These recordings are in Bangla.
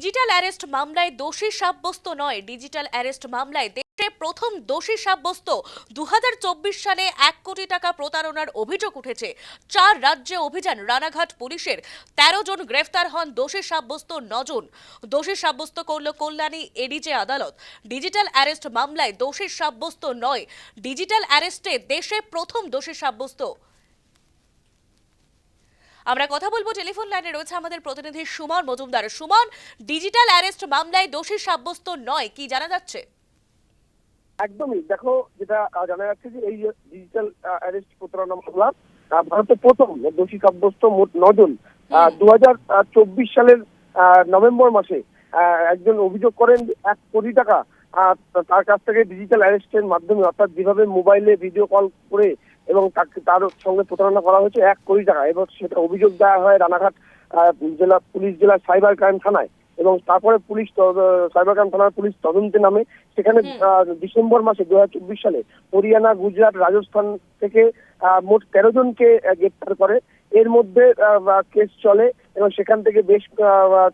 ডিজিটাল অ্যারেস্ট মামলায় দোষী সাব্যস্ত নয়। ডিজিটাল অ্যারেস্ট মামলায় দেশে প্রথম দোষী সাব্যস্ত দুহাজার চব্বিশ সালে এক কোটি টাকা প্রতারণার অভিযোগ উঠেছে। চার রাজ্যে অভিযান, রানাঘাট পুলিশের তেরো জন গ্রেফতার হন, দোষী সাব্যস্ত নজন। দোষী সাব্যস্ত করল কল্যাণী, এডিজে আদালত। ডিজিটাল অ্যারেস্ট মামলায় দোষী সাব্যস্ত নয়। ডিজিটাল অ্যারেস্টে দেশে প্রথম দোষী সাব্যস্ত। আমরা কথা বলব টেলিফোন লাইনে রয়েছে আমাদের প্রতিনিধি সুমন মজুমদার। সুমন ডিজিটাল অ্যারেস্ট মামলায় দোষী সাব্যস্ত নয় কি জানা যাচ্ছে? একদমই। দেখো যেটা জানা যাচ্ছে যে এই ডিজিটাল অ্যারেস্ট প্রতারণা মামলা আহ, ভারতে প্রথম দোষী সাব্যস্ত মোট নজন দু হাজার চব্বিশ সালের নভেম্বর মাসে আহ, একজন অভিযোগ করেন এক কোটি টাকা তার কাছ থেকে ডিজিটাল অ্যারেস্টের মাধ্যমে অর্থাৎ যেভাবে মোবাইলে ভিডিও কল করে এবং তাকে তার সঙ্গে প্রতারণা করা হয়েছে এক কোটি টাকা। এবং সেটা অভিযোগ দেওয়া হয় রানাঘাট জেলা পুলিশ জেলার সাইবার ক্রাইম থানায়। এবং তারপরে পুলিশ সাইবার ক্রাইম থানার পুলিশ তদন্তে নামে। সেখানে ডিসেম্বর মাসে দু হাজার চব্বিশ সালে হরিয়ানা গুজরাট রাজস্থান থেকে আহ, মোট তেরো জনকে গ্রেপ্তার করে। এর মধ্যে কেস চলে এবং সেখান থেকে বেশ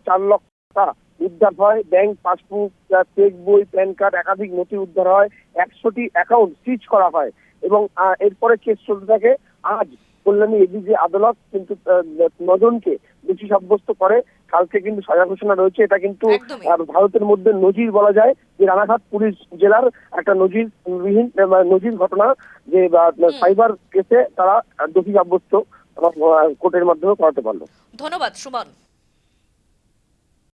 চার লক্ষ টাকা উদ্ধার হয় ব্যাংক পাসবুক চেক বই প্যান কার্ড একাধিক নথি উদ্ধার হয় একশোটি অ্যাকাউন্ট সিজ করা হয় এবং এরপরে কেস চলতে থাকে। আজ কল্যাণী এডিজি আদালত কিন্তু নজনকে দোষী সাব্যস্ত করে। কালকে কিন্তু সাজা ঘোষণা রয়েছে। এটা কিন্তু। ভারতের মধ্যে নজির বলা যায় যে রানাঘাট পুলিশ জেলার একটা নজির বিহীন নজির ঘটনা যে সাইবার কেসে তারা দোষী সাব্যস্ত কোর্টের মাধ্যমে করাতে পারল। ধন্যবাদ সুমন।